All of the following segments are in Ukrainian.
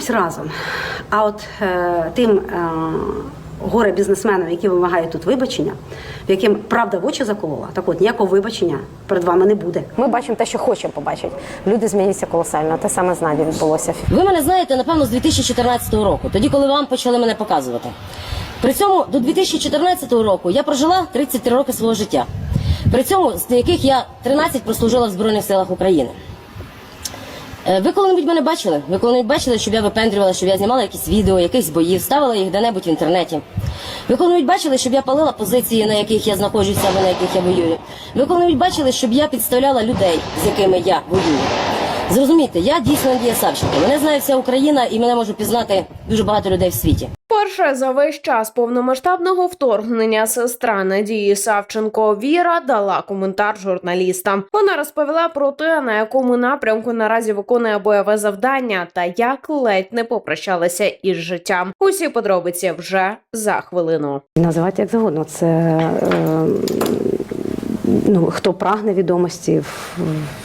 тримаємось разом. А от е, тим е, горе бізнесменам, які вимагають тут вибачення, в яким правда в очі заколола, так от ніякого вибачення перед вами не буде. Ми бачимо те, що хочемо побачити. Люди змінюються колосально. Те саме з Наді відбулося. Ви мене знаєте, напевно, з 2014 року, тоді, коли вам почали мене показувати. При цьому до 2014 року я прожила 33 роки свого життя, при цьому з яких я 13 прослужила в Збройних силах України. Е, Ви коли-небудь мене бачили? Ви коли-небудь бачили, щоб я випендрювала, щоб я знімала якісь відео, якихось боїв, ставила їх де-небудь в інтернеті? Ви коли-небудь бачили, щоб я палила позиції, на яких я знаходжуся на яких я воюю? Ви коли-небудь бачили, щоб я підставляла людей, з якими я воюю? Зрозумійте, я дійсно Савченко. Мене знає вся Україна і мене може пізнати дуже багато людей в світі. Перше за весь час повномасштабного вторгнення сестра Надії Савченко Віра дала коментар журналістам. Вона розповіла про те, на якому напрямку наразі виконує бойове завдання, та як ледь не попрощалася із життям. Усі подробиці вже за хвилину. Називати як завгодно. Це е, ну, хто прагне відомості,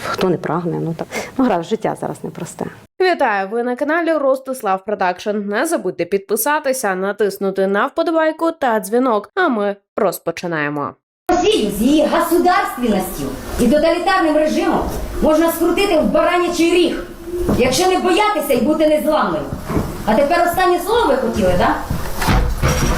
хто не прагне. Ну так ну, гра життя зараз непросте. Вітаю! Ви на каналі Ростислав Продакшн. Не забудьте підписатися, натиснути на вподобайку та дзвінок. А ми розпочинаємо. Росію з її государственністю і тоталітарним режимом можна скрутити в баранячий ріг, якщо не боятися і бути незламним. А тепер останнє слово ви хотіли, так?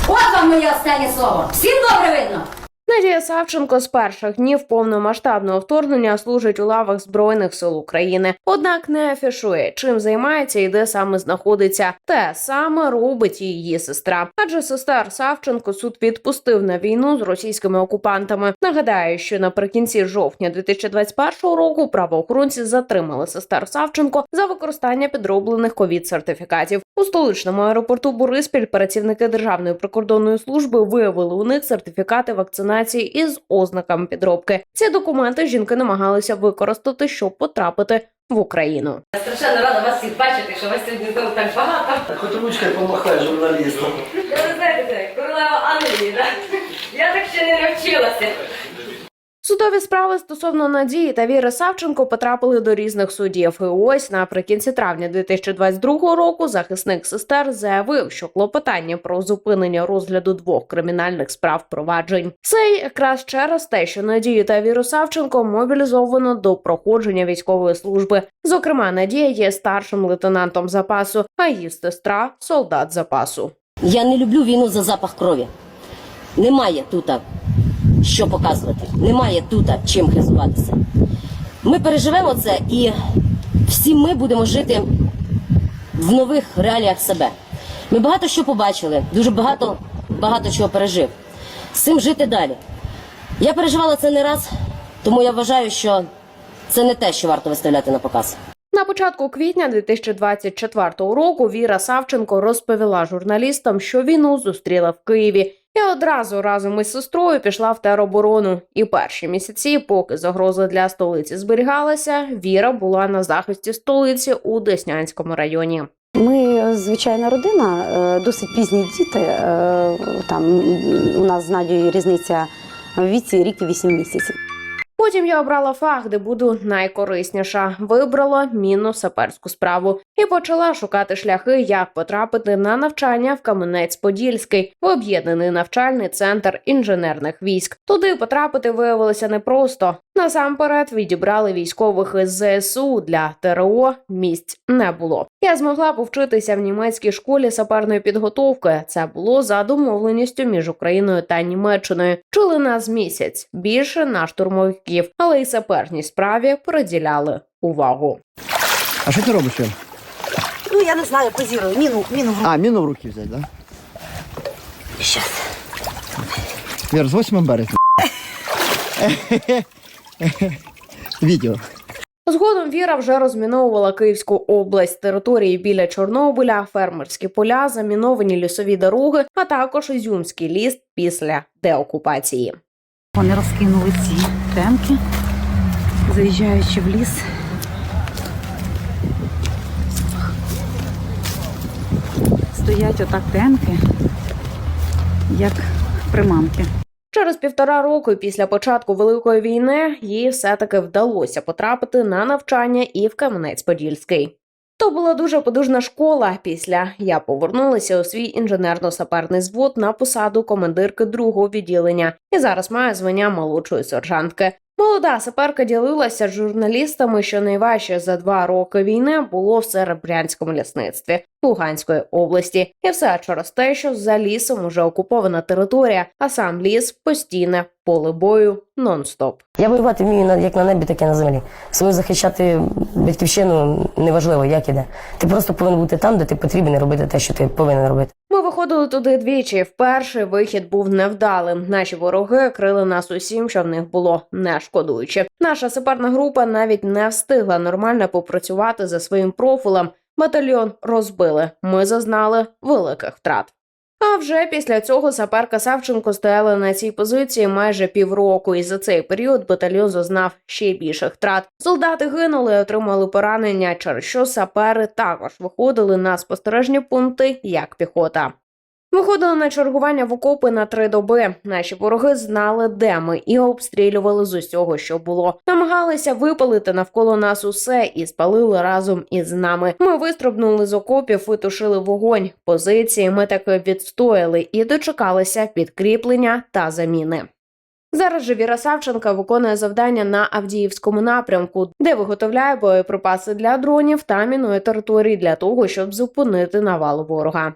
От вам моє останнє слово. Всім добре видно. Надія Савченко з перших днів повномасштабного вторгнення служить у лавах збройних сил України, однак не афішує, чим займається і де саме знаходиться. Те саме робить і її сестра. Адже сестер Савченко суд відпустив на війну з російськими окупантами. Нагадаю, що наприкінці жовтня 2021 року правоохоронці затримали сестер Савченко за використання підроблених ковід сертифікатів. У столичному аеропорту Бориспіль працівники Державної прикордонної служби виявили у них сертифікати вакцинації із ознаками підробки. Ці документи жінки намагалися використати, щоб потрапити в Україну. Страшенно рада вас всіх бачити, що вас сьогодні знову так багато. Хоть ручкой помахай журналистам. Я ви знаєте, королева Англії, так? Я так ще не навчилася. Судові справи стосовно Надії та Віри Савченко потрапили до різних судів. І ось наприкінці травня 2022 року захисник сестер заявив, що клопотання про зупинення розгляду двох кримінальних справ проваджень. Це якраз через те, що Надію та Віру Савченко мобілізовано до проходження військової служби. Зокрема, Надія є старшим лейтенантом запасу, а її сестра солдат запасу. Я не люблю війну за запах крові. Немає тут що показувати, немає тут чим хизуватися. Ми переживемо це і всі ми будемо жити в нових реаліях себе. Ми багато що побачили, дуже багато, багато чого пережив. З цим жити далі. Я переживала це не раз, тому я вважаю, що це не те, що варто виставляти на показ. На початку квітня 2024 року Віра Савченко розповіла журналістам, що війну зустріла в Києві. І одразу разом із сестрою пішла в тероборону. І перші місяці, поки загроза для столиці зберігалася, Віра була на захисті столиці у Деснянському районі. Ми звичайна родина, е, досить пізні діти. е, Там у нас з Надією різниця в віці рік і вісім місяців. Потім я обрала фах, де буду найкорисніша. Вибрала міну саперську справу і почала шукати шляхи, як потрапити на навчання в Каменець-Подільський, в об'єднаний навчальний центр інженерних військ. Туди потрапити виявилося непросто. Насамперед відібрали військових із ЗСУ для ТРО місць не було. Я змогла повчитися в німецькій школі саперної підготовки. Це було за домовленістю між Україною та Німеччиною. Чули нас місяць більше на штурмовиків, але й саперній справі приділяли увагу. А що ти робиш? Ну я не знаю, позірую. Міну, міну. А, міну в руки взяти, да? Вір, з 8 березня. Відео. Згодом Віра вже розміновувала Київську область, території біля Чорнобиля, фермерські поля, заміновані лісові дороги, а також Ізюмський ліс після деокупації. Вони розкинули ці темки, заїжджаючи в ліс. Стоять отак темки, як приманки. Через півтора року після початку великої війни їй все таки вдалося потрапити на навчання і в Кам'янець-Подільський. То була дуже подужна школа. Після я повернулася у свій інженерно-саперний звод на посаду командирки другого відділення і зараз маю звання молодшої сержантки. Молода саперка ділилася з журналістами, що найважче за два роки війни було в Серебрянському лісництві Луганської області, і все через те, що за лісом уже окупована територія, а сам ліс постійне поле бою нон-стоп. Я воювати вмію як на небі, так і на землі. Свою захищати батьківщину неважливо, як іде. Ти просто повинен бути там, де ти потрібен, робити те, що ти повинен робити. Ми виходили туди двічі. Вперше вихід був невдалим. Наші вороги крили нас усім, що в них було не шкодуючи. Наша сепарна група навіть не встигла нормально попрацювати за своїм профілем. Батальйон розбили. Ми зазнали великих втрат. А вже після цього саперка Савченко стояла на цій позиції майже півроку, і за цей період батальйон зазнав ще більших втрат. Солдати гинули, отримали поранення, через що сапери також виходили на спостережні пункти як піхота. Виходили на чергування в окопи на три доби. Наші вороги знали, де ми, і обстрілювали з усього, що було. Намагалися випалити навколо нас усе і спалили разом із нами. Ми вистрибнули з окопів і тушили вогонь. Позиції ми таки відстояли і дочекалися підкріплення та заміни. Зараз же Віра Савченка виконує завдання на Авдіївському напрямку, де виготовляє боєприпаси для дронів та мінує території для того, щоб зупинити навалу ворога.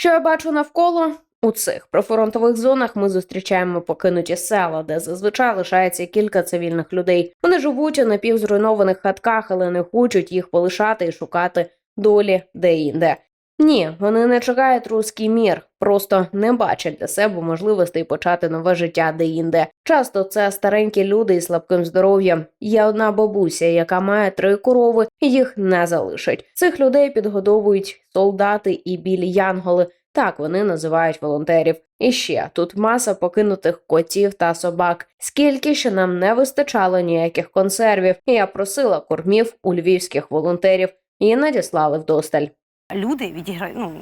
Що я бачу навколо? У цих прифронтових зонах ми зустрічаємо покинуті села, де зазвичай лишається кілька цивільних людей. Вони живуть у напівзруйнованих хатках, але не хочуть їх полишати і шукати долі де-інде. Ні, вони не чекають руський мір, просто не бачать для себе можливостей почати нове життя де-інде. Часто це старенькі люди із слабким здоров'ям. Є одна бабуся, яка має три корови, і їх не залишать. Цих людей підгодовують солдати і білі янголи. Так вони називають волонтерів. І ще тут маса покинутих котів та собак. Скільки ще нам не вистачало ніяких консервів, я просила кормів у львівських волонтерів і надіслали вдосталь. Люди відіграють. Ну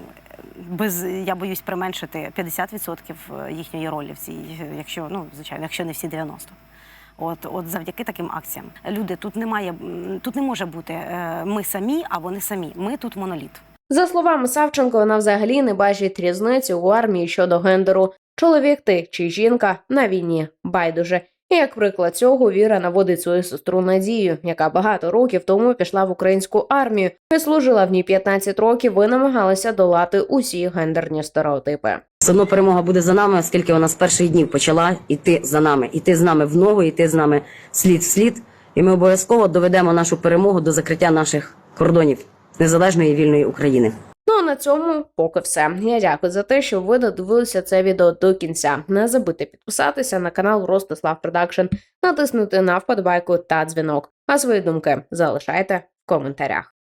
без я боюсь применшити 50% їхньої ролі в цій, якщо ну звичайно, якщо не всі 90%. От, от завдяки таким акціям. Люди тут немає, тут не може бути е, ми самі, а вони самі. Ми тут моноліт. За словами Савченко, вона взагалі не бачить різниці у армії щодо гендеру. Чоловік ти чи жінка на війні байдуже. Як приклад цього Віра наводить свою сестру Надію, яка багато років тому пішла в українську армію і служила в ній 15 років і намагалася долати усі гендерні стереотипи. Все одно перемога буде за нами, оскільки вона з перших днів почала йти за нами, йти з нами в ногу, йти з нами слід в слід. І ми обов'язково доведемо нашу перемогу до закриття наших кордонів незалежної вільної України. На цьому поки все. Я дякую за те, що ви додивилися це відео до кінця. Не забудьте підписатися на канал Ростислав Продакшн, натиснути на вподобайку та дзвінок. А свої думки залишайте в коментарях.